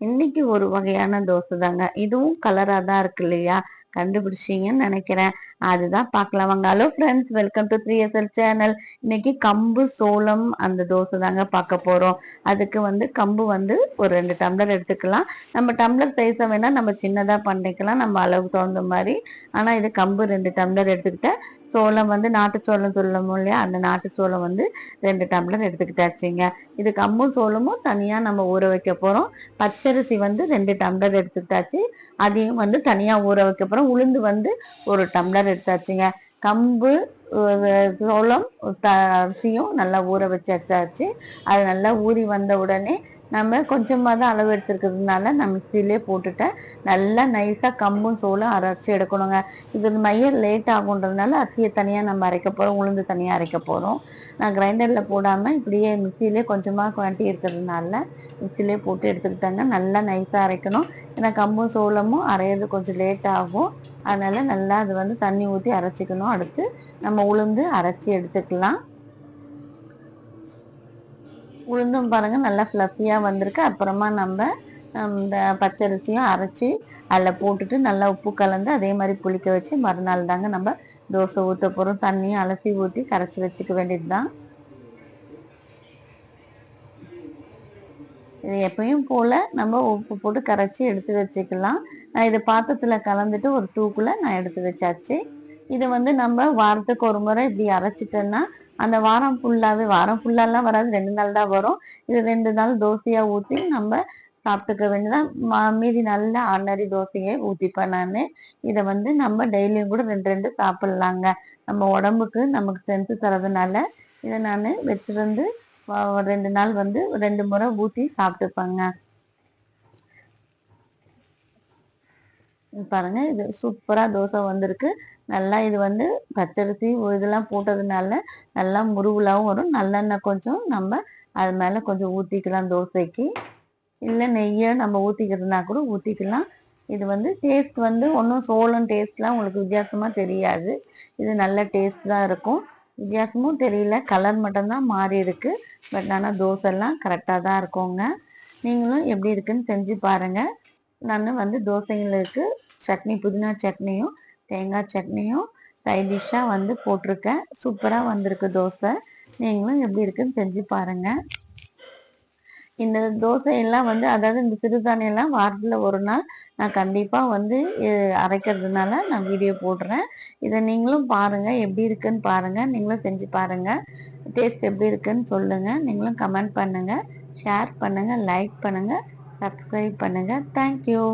இன்னைக்கு ஒரு வகையான தோசை தாங்க. இதுவும் கலரா தான் இருக்கு இல்லையா? கண்டுபிடிச்சிங்கன்னு நினைக்கிறேன். அதுதான் பார்க்கலாம். வாங்க hello friends welcome to three SL channel இன்னைக்கு கம்பு சோளம் அந்த தோசை தாங்க பார்க்க போகிறோம் அதுக்கு வந்து கம்பு வந்து ஒரு ரெண்டு டம்ளர் எடுத்துக்கலாம். நம்ம டம்ளர் சைஸை வேணால் நம்ம சின்னதாக பண்ணிக்கலாம். நம்ம அளவுக்கு தகுந்த மாதிரி. ஆனால் இது கம்பு ரெண்டு டம்ளர் எடுத்துக்கிட்டேன் சோளம் வந்து நாட்டு சோளம் சொல்லமோ இல்லையா? அந்த நாட்டு சோளம் வந்து ரெண்டு டம்ளர் எடுத்துக்கிட்டாச்சுங்க. இது கம்பும் சோளமும் தனியாக நம்ம ஊற வைக்க போகிறோம் பச்சரிசி வந்து ரெண்டு டம்ளர் எடுத்துக்கிட்டாச்சு. அதையும் வந்து தனியாக ஊற வைக்க போகிறோம் உளுந்து வந்து ஒரு டம்ளர் எடுத்தாச்சுங்க. கம்பு சோளம் அரிசியும் நல்லா ஊற வச்சாச்சு. அது நல்லா ஊறி வந்த உடனே நம்ம கொஞ்சமாக தான் அளவு எடுத்துருக்கிறதுனால நான் மிக்சிலே போட்டுட்டேன். நல்லா நைஸாக கம்பும் சோளும் அரைச்சி எடுக்கணுங்க. இது மையம் லேட் ஆகுன்றதுனால அரிசியை தனியாக நம்ம அரைக்க போகிறோம் உளுந்து தனியாக அரைக்க போகிறோம் நான் கிரைண்டரில் போடாமல் இப்படியே மிக்சிலே கொஞ்சமாக குவாண்டி இருக்கிறதுனால மிக்சிலே போட்டு எடுத்துக்கிட்டாங்க. நல்லா நைஸாக அரைக்கணும். ஏன்னா கம்பும் சோளமும் அரையிறது கொஞ்சம் லேட் ஆகும். அதனால் நல்லா அது வந்து தண்ணி ஊற்றி அரைச்சிக்கணும். அடுத்து நம்ம உளுந்து அரைச்சி எடுத்துக்கலாம். உளுந்தும் பாருங்கள் நல்லா ஃப்ளஃபியாக வந்திருக்கு. அப்புறமா நம்ம இந்த பச்சரிசியும் அரைச்சி அதில் போட்டுட்டு நல்லா உப்பு கலந்து அதே மாதிரி புளிக்க வச்சு மறுநாள் தாங்க நம்ம தோசை ஊற்ற போகிறோம் தண்ணியும் அலசி ஊற்றி கரைச்சி வச்சுக்க வேண்டியது தான் இது எப்பயும் போல் நம்ம உப்பு போட்டு கரைச்சி எடுத்து வச்சுக்கலாம். நான் இது பாத்திரத்தில் கலந்துட்டு ஒரு தூக்கில் நான் எடுத்து வச்சாச்சு. இதை வந்து நம்ம வாரத்துக்கு ஒரு முறை இப்படி அரைச்சிட்டோன்னா அந்த வாரம் ஃபுல்லாகவே வாரம் ஃபுல்லாலாம் வராது. ரெண்டு நாள் தான் வரும். இது ரெண்டு நாள் தோசையாக ஊற்றி நம்ம சாப்பிட்டுக்க வேண்டியதான் மீதி நல்ல ஆர்டினரி தோசையை ஊற்றிப்பேன் நான். இதை வந்து நம்ம டெய்லியும் கூட ரெண்டு ரெண்டு சாப்பிட்லாங்க. நம்ம உடம்புக்கு நமக்கு ஸ்ட்ரென்த்து தரதுனால இதை நான் வச்சுருந்து ரெண்டு நாள் வந்து ரெண்டு முறை ஊற்றி சாப்பிட்டுப்பேங்க. பாருங்க இது சூப்பராக தோசை வந்திருக்கு. நல்லா இது வந்து பச்சரிசி இதெல்லாம் போட்டதுனால நல்லா முருகுலாவும் வரும். நல்லெண்ணெய் கொஞ்சம் நம்ம அது மேலே கொஞ்சம் ஊற்றிக்கலாம் தோசைக்கு. இல்லை நெய்யை நம்ம ஊற்றிக்கிறதுனா கூட ஊற்றிக்கலாம் இது வந்து டேஸ்ட் வந்து ஒன்றும் சோளம் டேஸ்ட்லாம் உங்களுக்கு வித்தியாசமாக தெரியாது. இது நல்ல டேஸ்ட் தான் இருக்கும். வித்தியாசமும் தெரியல. கலர் மட்டும்தான் மாறி இருக்கு. பட் ஆனால் தோசைலாம் கரெக்டாக தான் இருக்குங்க. நீங்களும் எப்படி இருக்குன்னு செஞ்சு பாருங்கள் நான் வந்து தோசைங்களுக்கு சட்னி புதினா சட்னியும் தேங்காய் சட்னியும் சைட் டிஷ்ஷாக வந்து போட்டிருக்கேன். சூப்பராக வந்திருக்கு தோசை. நீங்களும் எப்படி இருக்குன்னு செஞ்சு பாருங்கள் இந்த தோசையெல்லாம் வந்து அதாவது இந்த சிறுதானியெல்லாம் வாரத்தில் ஒரு நாள் நான் கண்டிப்பாக வந்து அரைக்கிறதுனால நான் வீடியோ போடுறேன். இதை நீங்களும் பாருங்கள் எப்படி இருக்குன்னு பாருங்கள் நீங்களும் செஞ்சு பாருங்கள் டேஸ்ட் எப்படி இருக்குன்னு சொல்லுங்கள் நீங்களும் கமெண்ட் பண்ணுங்கள் ஷேர் பண்ணுங்கள் லைக் பண்ணுங்கள் சப்ஸ்கிரைப் பண்ணுங்கள் தேங்க்யூ